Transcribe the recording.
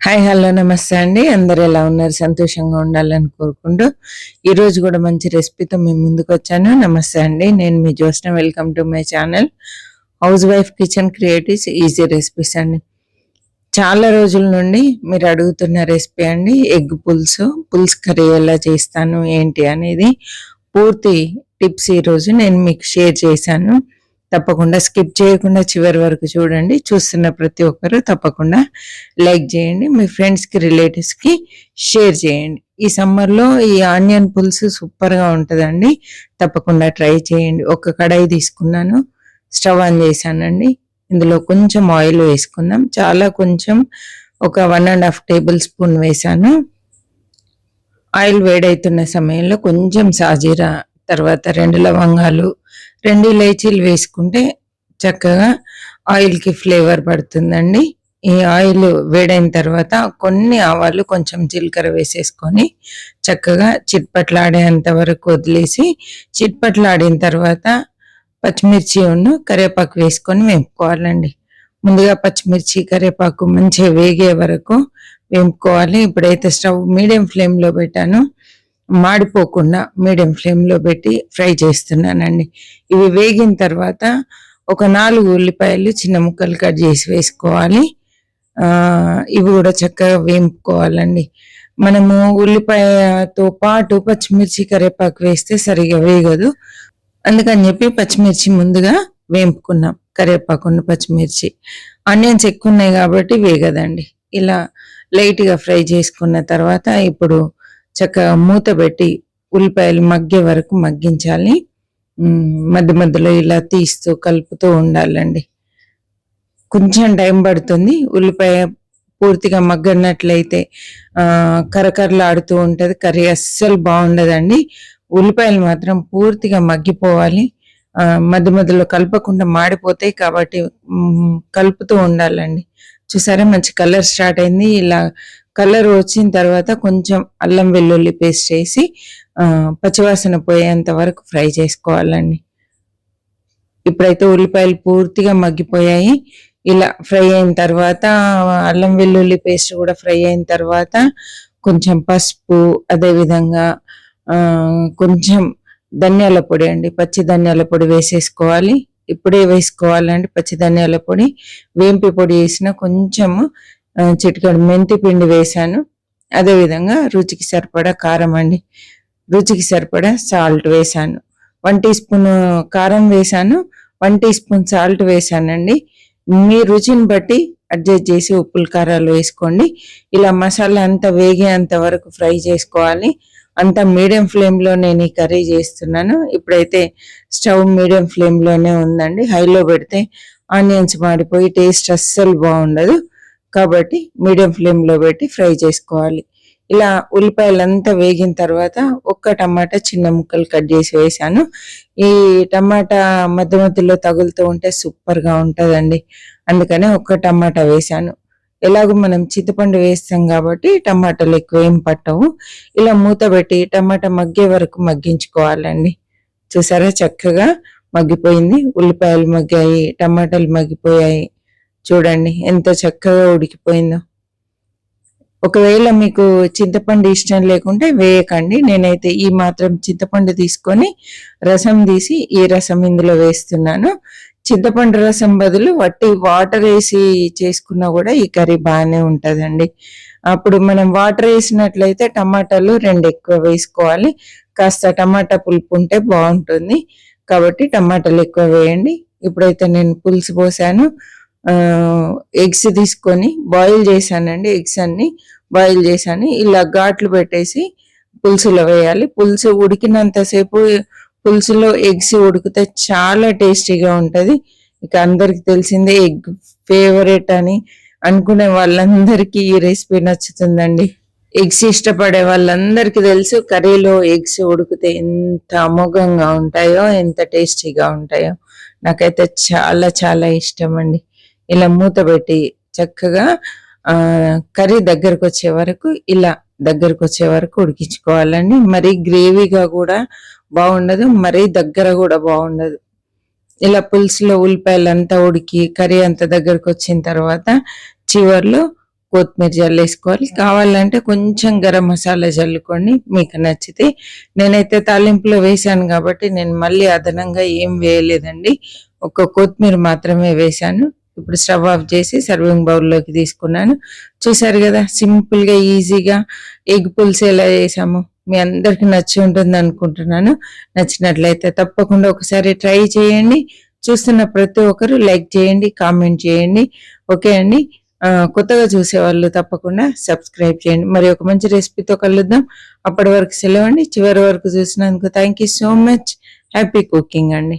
Hi hello నమస్తే అండి. అందరు ఎలా ఉన్నారు? సంతోషంగా ఉండాలని కోరుకుంటూ ఈరోజు కూడా మంచి రెసిపీతో మేము ముందుకు వచ్చాను. నమస్తే అండి. నేను మీ Jyotsna welcome to my channel house wife kitchen creatives easy recipes అండి. చాలా రోజుల నుండి మీరు అడుగుతున్న రెసిపీ అండి. ఎగ్ పులుసు పులుసు కర్రీ ఎలా చేస్తాను ఏంటి అనేది పూర్తి టిప్స్ ఈరోజు నేను మీకు షేర్ చేశాను. తప్పకుండా స్కిప్ చేయకుండా చివరి వరకు చూడండి. చూస్తున్న ప్రతి ఒక్కరు తప్పకుండా లైక్ చేయండి. మీ ఫ్రెండ్స్కి రిలేటివ్స్కి షేర్ చేయండి. ఈ సమ్మర్లో ఈ ఆనియన్ పులుసు సూపర్గా ఉంటుందండి. తప్పకుండా ట్రై చేయండి. ఒక కడాయి తీసుకున్నాను. స్టవ్ ఆన్ చేశానండి. ఇందులో కొంచెం ఆయిల్ వేసుకుందాం. చాలా కొంచెం ఒక one and half tablespoon వేసాను ఆయిల్ వేడవుతున్న సమయంలో కొంచెం సాజీరా తర్వాత రెండు లవంగాలు రెండు ఇలైచీలు వేసుకుంటే చక్కగా ఆయిల్కి ఫ్లేవర్ పడుతుందండి. ఈ ఆయిల్ వేడైన తర్వాత కొన్ని ఆవాలు కొంచెం జీలకర్ర వేసేసుకొని చక్కగా చిట్పట్లాడేంత వరకు వదిలేసి చిట్పట్లాడిన తర్వాత పచ్చిమిర్చి ఉన్న కరివేపాకు వేసుకొని వేపుకోవాలండి. ముందుగా పచ్చిమిర్చి కరివేపాకు మంచిగా వేగే వరకు వేపుకోవాలి. ఇప్పుడైతే స్టవ్ మీడియం ఫ్లేమ్లో పెట్టాను. మాడిపోకుండా మీడియం ఫ్లేమ్లో పెట్టి ఫ్రై చేస్తున్నానండి. ఇవి వేగిన తర్వాత ఒక నాలుగు ఉల్లిపాయలు చిన్న ముక్కలు కట్ చేసి వేసుకోవాలి. ఇవి కూడా చక్కగా వేపుకోవాలండి. మనము ఉల్లిపాయతో పాటు పచ్చిమిర్చి కరివేపాకు వేస్తే సరిగా వేగదు. అందుకని చెప్పి పచ్చిమిర్చి ముందుగా వేపుకున్నాం. కరివేపాకున్న పచ్చిమిర్చి. ఆనియన్స్ ఎక్కువ ఉన్నాయి కాబట్టి వేగదండి. ఇలా లైట్గా ఫ్రై చేసుకున్న తర్వాత ఇప్పుడు చక్కగా మూత పెట్టి ఉల్లిపాయలు మగ్గే వరకు మగ్గించాలి. మధ్య మధ్యలో ఇలా తీస్తూ కలుపుతూ ఉండాలండి. కొంచెం టైం పడుతుంది. ఉల్లిపాయ పూర్తిగా మగ్గనట్లయితే కరకరలాడుతూ ఉంటుంది. కర్రీ అస్సలు బాగుండదండి. ఉల్లిపాయలు మాత్రం పూర్తిగా మగ్గిపోవాలి. మధ్య మధ్యలో కలపకుండా మాడిపోతాయి కాబట్టి కలుపుతూ ఉండాలండి. చూసారా మంచి కలర్ స్టార్ట్ అయింది. ఇలా కలర్ వచ్చిన తర్వాత కొంచెం అల్లం వెల్లుల్లి పేస్ట్ వేసి పచ్చివాసన పోయేంత వరకు ఫ్రై చేసుకోవాలండి. ఇప్పుడైతే ఉల్లిపాయలు పూర్తిగా మగ్గిపోయాయి. ఇలా ఫ్రై అయిన తర్వాత అల్లం వెల్లుల్లి పేస్ట్ కూడా ఫ్రై అయిన తర్వాత కొంచెం పసుపు అదేవిధంగా కొంచెం ధనియాల పొడి అండి. పచ్చి ధనియాల పొడి వేసేసుకోవాలి. ఇప్పుడే వేసుకోవాలండి పచ్చి ధనియాల పొడి. వేంపి పొడి వేసిన కొంచెము చిటికడు మెంతి పిండి వేశాను. అదేవిధంగా రుచికి సరిపడా కారం అండి. రుచికి సరిపడా సాల్ట్ వేశాను. వన్ టీ స్పూన్ కారం వేశాను. వన్ టీ స్పూన్ సాల్ట్ వేశానండి. మీ రుచిని బట్టి అడ్జస్ట్ చేసి ఉప్పుల కారాలు వేసుకోండి. ఇలా మసాలా అంతా వేగేంత వరకు ఫ్రై చేసుకోవాలి. అంతా మీడియం ఫ్లేమ్లో నేను ఈ కర్రీ చేస్తున్నాను. ఇప్పుడైతే స్టవ్ మీడియం ఫ్లేమ్లోనే ఉందండి. హైలో పెడితే ఆనియన్స్ మాడిపోయి టేస్ట్ అస్సలు బాగుండదు. కాబట్టి మీడియం ఫ్లేమ్లో పెట్టి ఫ్రై చేసుకోవాలి. ఇలా ఉల్లిపాయలంతా వేగిన తర్వాత ఒక్క టమాటా చిన్న ముక్కలు కట్ చేసి వేసాను. ఈ టమాటా మధ్య మధ్యలో తగులుతూ ఉంటే సూపర్గా ఉంటుందండి. అందుకనే ఒక్క టమాటా వేసాను. ఎలాగో మనం చింతపండు వేస్తాం కాబట్టి టమాటాలు ఎక్కువ ఏం పట్టవు. ఇలా మూత పెట్టి టమాటా మగ్గే వరకు మగ్గించుకోవాలండి. చూసారా చక్కగా మగ్గిపోయింది. ఉల్లిపాయలు మగ్గాయి టమాటాలు మగ్గిపోయాయి. చూడండి ఎంత చక్కగా ఉడికిపోయిందో. ఒకవేళ మీకు చింతపండు ఇష్టం లేకుంటే వేయకండి. నేనైతే ఈ మాత్రం చింతపండు తీసుకొని రసం తీసి ఈ రసం ఇందులో వేస్తున్నాను. చింతపండు రసం బదులు వట్టి వాటర్ వేసి చేసుకున్నా కూడా ఈ కర్రీ బాగానే ఉంటుందండి. అప్పుడు మనం వాటర్ వేసినట్లయితే టమాటాలు రెండు ఎక్కువ వేసుకోవాలి. కాస్త టమాటా పులుపు ఉంటే బాగుంటుంది. కాబట్టి టమాటాలు ఎక్కువ వేయండి. ఇప్పుడైతే నేను పులుసు పోసాను. ఎగ్స్ తీసుకొని బాయిల్ చేశానండి ఎగ్స్ అన్ని బాయిల్ చేశాను. ఇలా ఘాట్లు పెట్టేసి పులుసులో వేయాలి. పులుసు ఉడికినంతసేపు పులుసులో ఎగ్స్ ఉడికితే చాలా టేస్టీగా ఉంటుంది. ఇక అందరికి తెలిసిందే ఎగ్ ఫేవరెట్ అని అనుకునే వాళ్ళందరికీ ఈ రెసిపీ నచ్చుతుందండి. ఎగ్స్ ఇష్టపడే వాళ్ళందరికీ తెలుసు కర్రీలో ఎగ్స్ ఉడికితే ఎంత అమోఘంగా ఉంటాయో ఎంత టేస్టీగా ఉంటాయో. నాకైతే చాలా చాలా ఇష్టం అండి ఇలా మూత పెట్టి చక్కగా ఆ కర్రీ దగ్గరకు వచ్చే వరకు ఇలా దగ్గరకు వచ్చే వరకు ఉడికించుకోవాలండి. మరీ గ్రేవీగా కూడా బాగుండదు మరీ దగ్గర కూడా బాగుండదు. ఇలా పులుసులో ఉల్లిపాయలు అంతా ఉడికి కర్రీ అంత దగ్గరకు వచ్చిన తర్వాత చివర్లో కొత్తిమీర జల్లేసుకోవాలి కావాలంటే కొంచెం గరం మసాలా చల్లుకోండి మీకు నచ్చితే నేనైతే తాలింపులో వేశాను కాబట్టి నేను మళ్ళీ అదనంగా ఏం వేయలేదండి. ఒక కొత్తిమీర మాత్రమే వేశాను. ఇప్పుడు స్టవ్ ఆఫ్ చేసి సర్వింగ్ బౌల్లోకి తీసుకున్నాను. చూసారు కదా సింపుల్గా ఈజీగా ఎగ్ పులుసు ఎలా చేసాము మీ అందరికి నచ్చి ఉంటుంది అనుకుంటున్నాను. నచ్చినట్లయితే తప్పకుండా ఒకసారి ట్రై చేయండి. చూస్తున్న ప్రతి ఒక్కరు లైక్ చేయండి కామెంట్ చేయండి. ఓకే అండి. కొత్తగా చూసే వాళ్ళు తప్పకుండా సబ్స్క్రైబ్ చేయండి. మరి ఒక మంచి రెసిపీతో కలుద్దాం. అప్పటి వరకు సెలవు అండి. చివరి వరకు చూసినందుకు thank you so much. Happy cooking అండి.